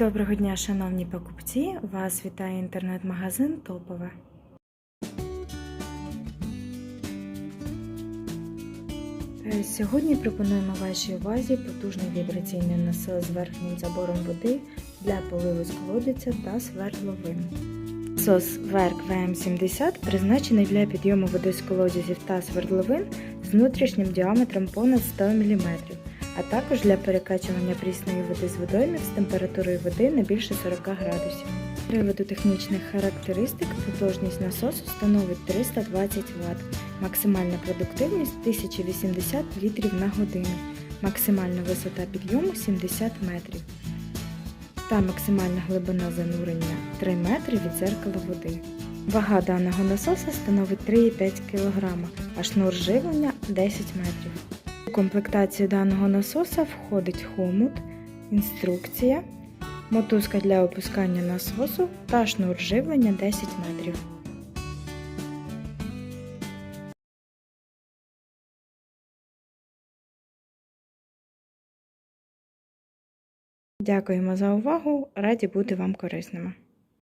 Доброго дня, шановні покупці! Вас вітає інтернет-магазин Топове. Е, Сьогодні пропонуємо вашій увазі потужний вібраційний насос з верхнім забором води для поливу з колодиця та свердловин. Насос Верк ВМ70 призначений для підйому води з колодязів та свердловин з внутрішнім діаметром понад 100 мм, а також для перекачування прісної води з водоймів з температурою води не більше 40 градусів. З приводу технічних характеристик потужність насосу становить 320 Вт, максимальна продуктивність 1080 літрів на годину, максимальна висота підйому 70 метрів та максимальна глибина занурення 3 метри від дзеркала води. Вага даного насоса становить 3,5 кг, а шнур живлення 10 метрів. У комплектацію даного насоса входить хомут, інструкція, мотузка для опускання насосу та шнур живлення 10 метрів. Дякуємо за увагу! Раді бути вам корисними.